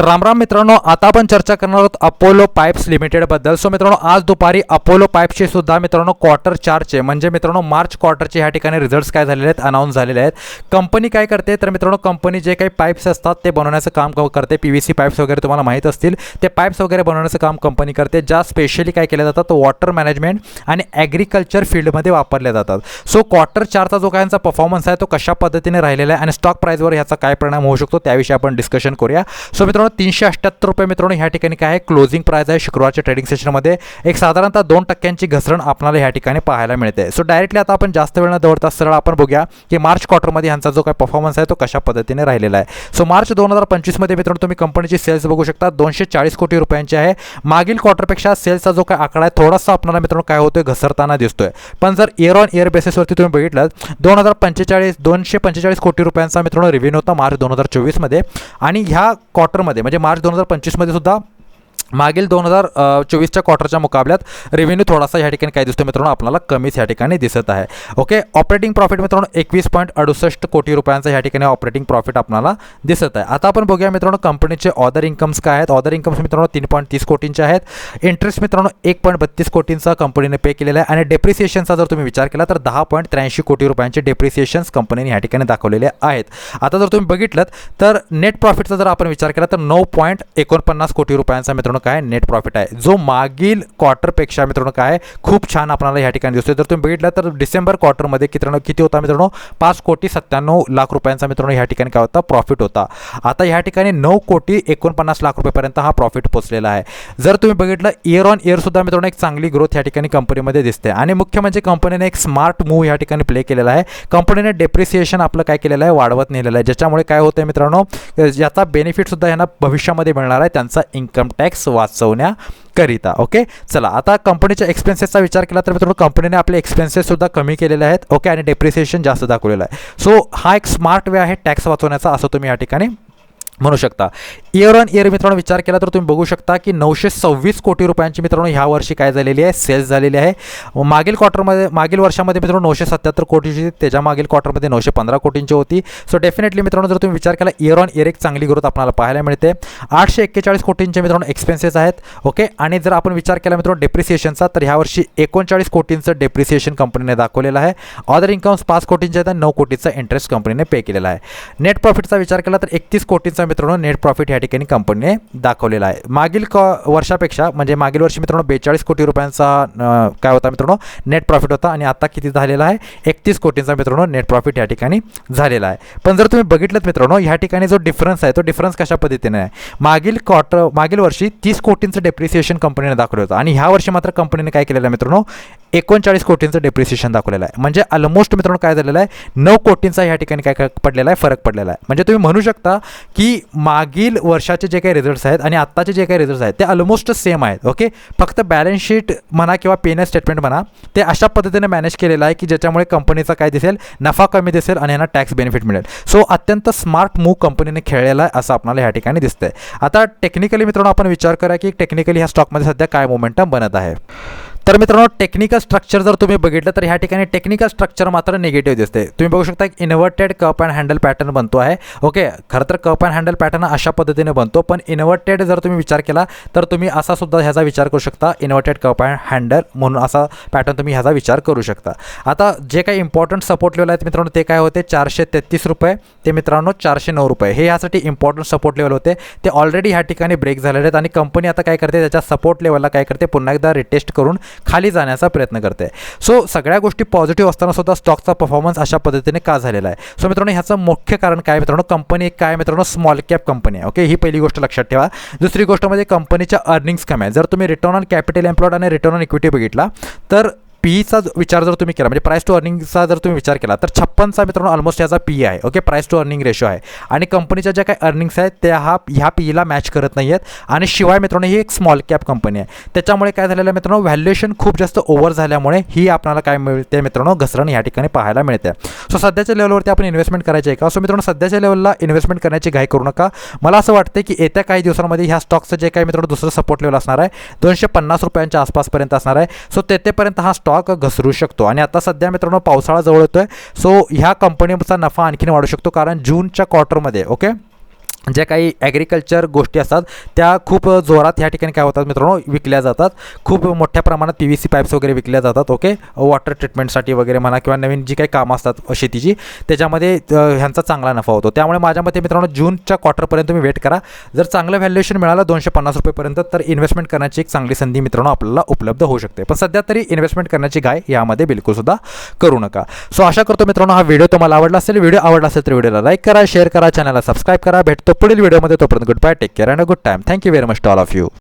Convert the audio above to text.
तर रामराम मित्रांनो आता आपण चर्चा करणार आहोत अपोलो पाईप्स लिमिटेडबद्दल सो मित्रांनो आज दुपारी अपोलो पाईप्सचे सुद्धा मित्रांनो क्वार्टर चारचे म्हणजे मित्रांनो मार्च क्वार्टरचे ह्या ठिकाणी रिझल्ट्स काय झालेले आहेत अनाऊन्स झालेले आहेत. कंपनी काय करते तर मित्रांनो कंपनी जे काही पाईप्स असतात ते बनवण्याचं काम क- करते. पी व्ही सी पाईप्स वगैरे तुम्हाला माहीत असतील. ते पाईप्स वगैरे बनवण्याचं काम कंपनी करते ज्या स्पेशली काय केल्या जातात वॉटर मॅनेजमेंट आणि ॲग्रिकल्चर फील्डमध्ये वापरल्या जातात. सो क्वार्टर चारचा जो काय यांचा परफॉर्मन्स आहे तो कशा पद्धतीने राहिलेला आहे आणि स्टॉक प्राईजवर ह्याचा काय परिणाम होऊ शकतो त्याविषयी आपण डिस्कशन करूया. सो मित्रांनो तीनशे अठ्ठ्याहत्तर रुपये मित्रांनो ह्या ठिकाणी काय आहे? क्लोजिंग प्राईज आहे शुक्रवारच्या ट्रेडिंग सेशनमध्ये एक साधारणतः दोन टक्क्यांची घसरण आपल्याला ह्या ठिकाणी पाहायला मिळते. सो डायरेक्टली आता आपण जास्त वेळ न दौडता सरळ आपण बघूया की मार्च क्वार्टरमध्ये ह्यांचा जो काय परफॉर्मन्स आहे तो कशा पद्धतीने राहिलेला आहे. सो मार्च दोन हजार पंचवीसमध्ये मित्रांनो तुम्ही कंपनीची सेल्स बघू शकता. दोनशे चाळीस कोटी रुपयांची आहे. मागील क्वार्टरपेक्षा सेल्सचा जो काय आकडा आहे थोडासा आपल्याला मित्रांनो काय होतोय? घसरताना दिसतोय. पण जर इयर ऑन इयर बेसिसवरती तुम्ही बघितलं दोन हजार पंचेचाळीस दोनशे पंचेचाळीस कोटी रुपयांचा मित्रांनो रिव्ह्यू होता मार्च दोन हजार चोवीसमध्ये आणि ह्या क्वार्टरमध्ये म्हणजे मार्च दोन हजार पंचवीसमध्ये सुद्धा मागील दोन हजार चोवीसच्या क्वार्टरच्या मुकाबल्यात रेव्हेन्यू थोडासा ह्या ठिकाणी काय दिसतो मित्रांनो आपल्याला कमीच ह्या ठिकाणी दिसत आहे. ओके ऑपरेटिंग प्रॉफिट मित्रांनो एकवीस पॉईंट अडुसष्ट कोटी रुपयांचा ह्या ठिकाणी ऑपरेटिंग प्रॉफिट आपल्याला दिसत आहे. आता आपण बघूया मित्रांनो कंपनीचे ऑदर इन्कम्स काय आहेत? ऑदर इन्कम्स मित्रांनो तीन पॉईंट तीस कोटींचे आहेत. इंटरेस्ट मित्रांनो एक पॉईंट बत्तीस कोटींचा कंपनीने पे केलेला आहे. आणि डेप्रिसिएशनचा जर तुम्ही विचार केला तर दहा पॉईंट त्र्याऐंशी कोटी रुपयांचे डेप्रिसिएशन्स कंपनीने ह्या ठिकाणी दाखवलेले आहेत. आता जर तुम्ही बघितलं तर नेट प्रॉफिटचा जर आपण विचार केला तर नऊ पॉईंट एकोणपन्नास कोटी रुपयांचा मित्रांनो काय नेट प्रॉफिट आहे. जो मागील क्वार्टरपेक्षा मित्रांनो काय खूप छान आपल्याला या ठिकाणी दिसतोय. जर तुम्ही बघितलं तर डिसेंबर क्वार्टरमध्ये मित्रांनो किती होता मित्रांनो? पाच कोटी सत्त्याण्णव लाख रुपयांचा मित्रांनो ह्या ठिकाणी काय होता? प्रॉफिट होता. आता ह्या ठिकाणी नऊ कोटी एकोणपन्नास लाख रुपयेपर्यंत हा प्रॉफिट पोचलेला आहे. जर तुम्ही बघितलं इयर ऑन इयर सुद्धा मित्रांनो एक चांगली ग्रोथ ह्या ठिकाणी कंपनीमध्ये दिसते. आणि मुख्य म्हणजे कंपनीने एक स्मार्ट मूव्ह या ठिकाणी प्ले केलेला आहे. कंपनीने डेप्रिसिएशन आपलं काय केलेलं आहे? वाढवत नेलेलं आहे. ज्याच्यामुळे काय होतं मित्रांनो याचा बेनिफिटसुद्धा यांना भविष्यामध्ये मिळणार आहे. त्यांचा इन्कम टॅक्स वाचवण्याकरिता ओके चला आता कंपनीच्या एक्सपेन्सेसचा विचार केला तर मित्रांनो कंपनीने आपले एक्सपेन्सेससुद्धा कमी केलेले आहेत ओके आणि डेप्रिसिएशन जास्त दाखवलेलं आहे. सो हा एक स्मार्ट वे आहे टॅक्स वाचवण्याचा असं तुम्ही या ठिकाणी म्हणू शकता. इयर ऑन इयर मित्रांनो विचार केला तर तुम्ही बघू शकता की नऊशे सव्वीस कोटी रुपयांची मित्रांनो ह्या वर्षी काय झालेली आहे? सेल्स झालेली आहे. मागील क्वार्टरमध्ये मागील वर्षामध्ये मित्रांनो नऊशे सत्याहत्तर कोटीची त्याच्या मागील क्वार्टरमध्ये नऊशे पंधरा कोटींची होती. सो डेफिनेटली मित्रांनो जर तुम्ही विचार केला इयर ऑन इयर एक चांगली ग्रोथ आपल्याला पाहायला मिळते. आठशे एक्केचाळीस कोटींचे मित्रांनो एक्सपेन्सेस आहेत. ओके आणि जर आपण विचार केला मित्रांनो डेप्रिसिएशनचा तर ह्या वर्षी एकोणचाळीस कोटींचं डेप्रिसिएशन कंपनीने दाखवलेलं आहे. ऑदर इन्कम्स पाच कोटींचे आहेत आणि नऊ कोटीचा इंटरेस्ट कंपनीने पे केलेला आहे. नेट प्रॉफिटचा विचार केला तर एकतीस कोटींचा मित्रांनो नेट प्रॉफिट या ठिकाणी कंपनीने दाखवलेला आहे. मागील क वर्षापेक्षा म्हणजे मागील वर्षी मित्रांनो बेचाळीस कोटी रुपयांचा काय होता मित्रांनो नेट प्रॉफिट होता आणि आता किती झालेला आहे? एकतीस कोटींचा मित्रांनो नेट प्रॉफिट या ठिकाणी झालेला आहे. पण जर तुम्ही बघितलं मित्रांनो ह्या ठिकाणी जो डिफरन्स आहे तो डिफरन्स कशा पद्धतीने आहे? मागील क्वार्टर मागील वर्षी तीस कोटींचं डेप्रिसिएशन कंपनीने दाखवलं होतं आणि ह्या वर्षी मात्र कंपनीने काय केलेलं आहे मित्रांनो एकोणचाळीस कोटींचं डेप्रिसिएशन दाखवलेलं आहे. म्हणजे ऑलमोस्ट मित्रांनो काय झालेलं आहे? नऊ कोटींचा ह्या ठिकाणी काय पडलेला आहे? फरक पडलेला आहे. म्हणजे तुम्ही म्हणू शकता की की मागील वर्षाचे जे काही रिझल्ट्स आहेत आणि आत्ताचे जे काही रिझल्ट्स आहेत ते ऑलमोस्ट सेम आहेत ओके फक्त बॅलन्स शीट म्हणा किंवा पेन स्टेटमेंट म्हणा ते अशा पद्धतीने मॅनेज केलेलं आहे की ज्याच्यामुळे कंपनीचा काय दिसेल नफा कमी दिसेल आणि यांना टॅक्स बेनिफिट मिळेल. सो अत्यंत स्मार्ट मूव कंपनीने खेळलेला आहे असं आपल्याला ह्या ठिकाणी दिसतंय. आता टेक्निकली मित्रांनो आपण विचार करा की टेक्निकली ह्या स्टॉकमध्ये सध्या काय मोमेंटम बनत आहे? तर मित्रांनो टेक्निकल स्ट्रक्चर जर तुम्ही बघितलं तर ह्या ठिकाणी टेक्निकल स्ट्रक्चर मात्र निगेटिव्ह दिसते तुम्ही बघू शकता एक inverted cup and handle pattern बनतो आहे. ओके खरं तर कप अँड हँडल पॅटर्न अशा पद्धतीने बनतो पण इन्व्हर्टेड जर तुम्ही विचार केला तर तुम्ही असा सुद्धा ह्याचा विचार करू शकता इन्व्हर्टेड कप अँड हँडल म्हणून असा पॅटर्न तुम्ही ह्याचा विचार करू शकता. आता जे काही इम्पॉर्टंट सपोर्ट लेवल आहेत मित्रांनो ते काय होते? चारशे तेहतीस रुपये. ते मित्रांनो चारशे नऊ रुपये. हे यासाठी इम्पॉर्टंट सपोर्ट लेवल होते. ते ऑलरेडी ह्या ठिकाणी ब्रेक झालेले आहेत आणि कंपनी आता काय करते? त्याच्या सपोर्ट लेवलला काय करते? पुन्हा एकदा रिटेस्ट करून खाली जाण्याचा प्रयत्न करते. सो सगळ्या गोष्टी पॉझिटिव्ह असताना सुद्धा स्टॉकचा परफॉर्मन्स अशा पद्धतीने का झालेला आहे? सो मित्रांनो ह्याचं मुख्य कारण काय मित्रांनो? कंपनी एक काय मित्रांनो? स्मॉल कॅप कंपनी आहे ओके ही पहिली गोष्ट लक्षात ठेवा. दुसरी गोष्ट म्हणजे कंपनीच्या अर्निंग्स कमी आहे जर तुम्ही रिटर्न ऑन कॅपिटल एम्प्लॉयड आणि रिटर्न ऑन इक्विटी बघितला तर पीचा विचार जर तुम्ही केला म्हणजे प्राईस टू अर्निंगचा जर तुम्ही विचार केला तर छप्पनचा मित्रांनो ऑलमोस्ट याचा पी आहे okay price to earning ratio आहे. आणि कंपनीच्या ज्या काही अर्निंग्स आहेत त्या हा ह्या पीईला मॅच करत नाही आहेत आणि शिवाय मित्रांनो ही एक स्मॉल कॅप कंपनी आहे. त्याच्यामुळे काय झालेलं आहे मित्रांनो व्हॅल्युएशन खूप जास्त ओव्हर झाल्यामुळे ही आपल्याला काय मिळते मित्रांनो घसरण या ठिकाणी पाहायला मिळते. सो सध्याच्या लेवलवरती आपण इन्व्हेस्टमेंट करायचे आहे का? सो मित्रांनो सध्याच्या लेवलला इन्व्हेस्टमेंट करण्याची घाई करू नका. मला असं वाटतं की येत्या काही दिवसांमध्ये ह्या स्टॉकचं जे काही मित्रांनो दुसरं सपोर्ट लेवल असणार आहे दोनशे पन्नास रुपयांच्या आसपासपर्यंत असणार आहे. सो तेथेपर्यंत हा स्टॉक घसरू शकतो. आणि आता सध्या मित्रांनो पावसाळा जवळ येतोय. सो ह्या कंपनीचा नफा आणखीन वाढू शकतो. कारण जूनच्या क्वार्टरमध्ये ओके ज्या काही ॲग्रिकल्चर गोष्टी असतात त्या खूप जोरात ह्या ठिकाणी काय होतात मित्रांनो? विकल्या जातात. खूप मोठ्या प्रमाणात पी व्ही सी पाईप्स वगैरे विकल्या जातात ओके वॉटर ट्रीटमेंटसाठी वगैरे म्हणा किंवा नवीन जी काही कामं असतात शेतीची त्याच्यामध्ये ह्यांचा चांगला नफा होतो. त्यामुळे माझ्या मते मित्रांनो जूनच्या क्वार्टरपर्यंत तुम्ही वेट करा. जर चांगलं व्हॅल्युएशन मिळालं दोनशे पन्नास रुपयेपर्यंत तर इन्व्हेस्टमेंट करण्याची एक चांगली संधी मित्रांनो आपल्याला उपलब्ध होऊ शकते. पण सध्या तरी इन्व्हेस्टमेंट करण्याची गाय यामध्ये बिलकुलसुद्धा करू नका. सो आशा करतो मित्रांनो हा व्हिडिओ तुम्हाला आवडला असेल. व्हिडिओ आवडला असेल तर व्हिडिओला लाईक करा शेअर करा चॅनलला सबस्क्राईब करा. भेटतो पुढील व्हिडिओमध्ये तोपर्यंत good bye take care and a good time thank you very much to all of you